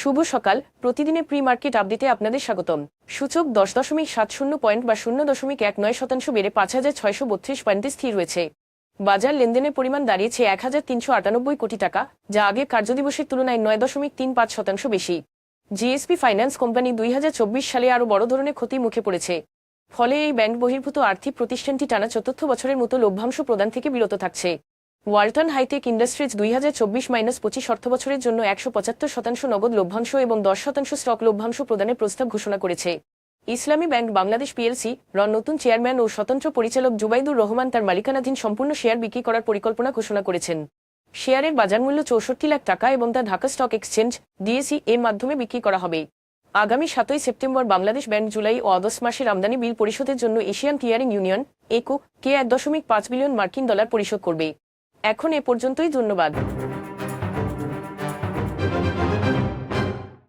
শুভ সকাল। প্রতিদিনে pre market আপডেটে আপনাদের স্বাগতম। সূচক দশ দশমিক সাত শূন্য পয়েন্ট বা শূন্য দশমিক এক নয় শতাংশ বেড়ে পাঁচ হাজার ছয়শো বত্রিশ পয়েন্টে স্থির রয়েছে। বাজার লেনদেনের পরিমাণ দাঁড়িয়েছে এক হাজার তিনশো আটানব্বই কোটি টাকা, যা আগের কার্যদিবসের তুলনায় নয় দশমিক তিন পাঁচ শতাংশ বেশি। জিএসপি ফাইন্যান্স কোম্পানি দুই হাজার চব্বিশ সালে আরও বড় ধরনের ক্ষতি মুখে পড়েছে। ফলে এই ব্যাংক বহির্ভূত আর্থিক প্রতিষ্ঠানটি টানা চতুর্থ বছরের মতো লভ্যাংশ প্রদান থেকে বিরত থাকছে। ওয়ালটন হাইটেক ইন্ডাস্ট্রিজ দুই হাজার চব্বিশ মাইনাস পঁচিশ অর্থ বছরের জন্য একশো পঁচাত্তর শতাংশ নগদ লভ্যাংশ এবং দশ শতাংশ স্টক লভ্যাংশ প্রদানের প্রস্তাব ঘোষণা করেছে। ইসলামী ব্যাংক বাংলাদেশ পিএলসি র নতুন চেয়ারম্যান ও স্বতন্ত্র পরিচালক জুবাইদুর রহমান তার মালিকানাধীন সম্পূর্ণ শেয়ার বিক্রি করার পরিকল্পনা ঘোষণা করেছেন। শেয়ারের বাজার মূল্য চৌষট্টি লাখ টাকা এবং তা ঢাকা স্টক এক্সচেঞ্জ ডিএসি এর মাধ্যমে বিক্রি করা হবে। আগামী সাতই সেপ্টেম্বর বাংলাদেশ ব্যাংক জুলাই ও আগস্ট মাসের আমদানি বিল পরিশোধের জন্য এশিয়ান ক্লিয়ারিং ইউনিয়ন, একো, কে এক দশমিক পাঁচ বিলিয়ন মার্কিন ডলার পরিশোধ করবে। এখন এ পর্যন্তই ধন্যবাদ।